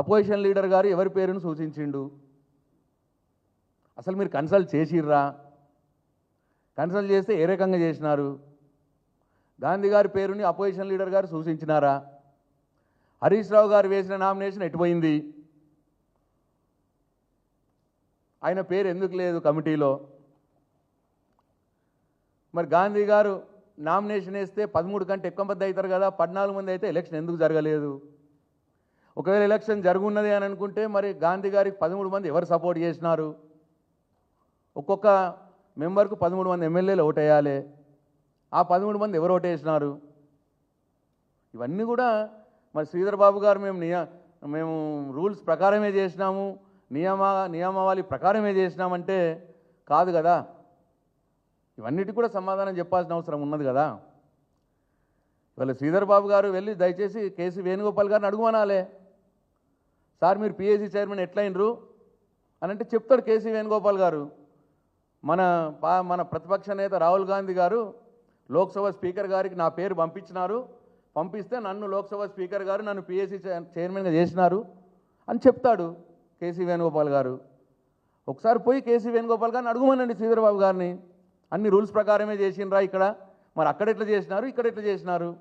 Opposition leader గారు ఎవరి పేరును సూచించిండు? అసలు మీరు కన్సల్ట్ చేసిర్రా? కన్సల్ట్ చేస్తే ఏ రకంగా చేసినారు? గాంధీ గారి పేరుని అపోజిషన్ లీడర్ గారు సూచించినారా? హరీష్ రావు గారు వేసిన నామినేషన్ ఎటుపోయింది? ఆయన పేరు ఎందుకు లేదు కమిటీలో? మరి గాంధీ గారు నామినేషన్ వేస్తే పదమూడు కంటే ఎక్కువ మంది అవుతారు కదా పద్నాలుగు మంది అయితే ఎలక్షన్ ఎందుకు జరగలేదు? ఒకవేళ ఎలక్షన్ జరుగున్నది అని అనుకుంటే మరి గాంధీ గారికి పదమూడు మంది ఎవరు సపోర్ట్ చేసినారు? ఒక్కొక్క మెంబర్కు పదమూడు మంది ఎమ్మెల్యేలు ఓటేయాలి. ఆ పదమూడు మంది ఎవరు ఓటేసినారు? ఇవన్నీ కూడా మరి శ్రీధర్ బాబు గారు మేము నియ మేము రూల్స్ ప్రకారమే చేసినాము. నియమ నియమావళి ప్రకారమే చేసినామంటే కాదు కదా. ఇవన్నిటికి కూడా సమాధానం చెప్పాల్సిన అవసరం ఉన్నది కదా. ఇవాళ శ్రీధర్ బాబు గారు వెళ్ళి దయచేసి కేసీ వేణుగోపాల్ గారిని అడుగుమనాలే. సార్ మీరు పిఎస్సి చైర్మన్ ఎట్లయినరు? అని అంటే చెప్తాడు కేసీ వేణుగోపాల్ గారు. మన పా మన ప్రతిపక్ష నేత రాహుల్ గాంధీ గారు లోక్సభ స్పీకర్ గారికి నా పేరు పంపించినారు. పంపిస్తే నన్ను లోక్సభ స్పీకర్ గారు నన్ను పిఎస్సి చైర్మన్గా చేసినారు అని చెప్తాడు కేసీ వేణుగోపాల్ గారు. ఒకసారి పోయి కేసీ వేణుగోపాల్ గారిని అడుగుమనండి శ్రీధరబాబు గారిని. అన్ని రూల్స్ ప్రకారమే చేసినరా ఇక్కడ. మరి అక్కడ ఎట్లా చేసినారు? ఇక్కడ ఎట్లా చేసినారు?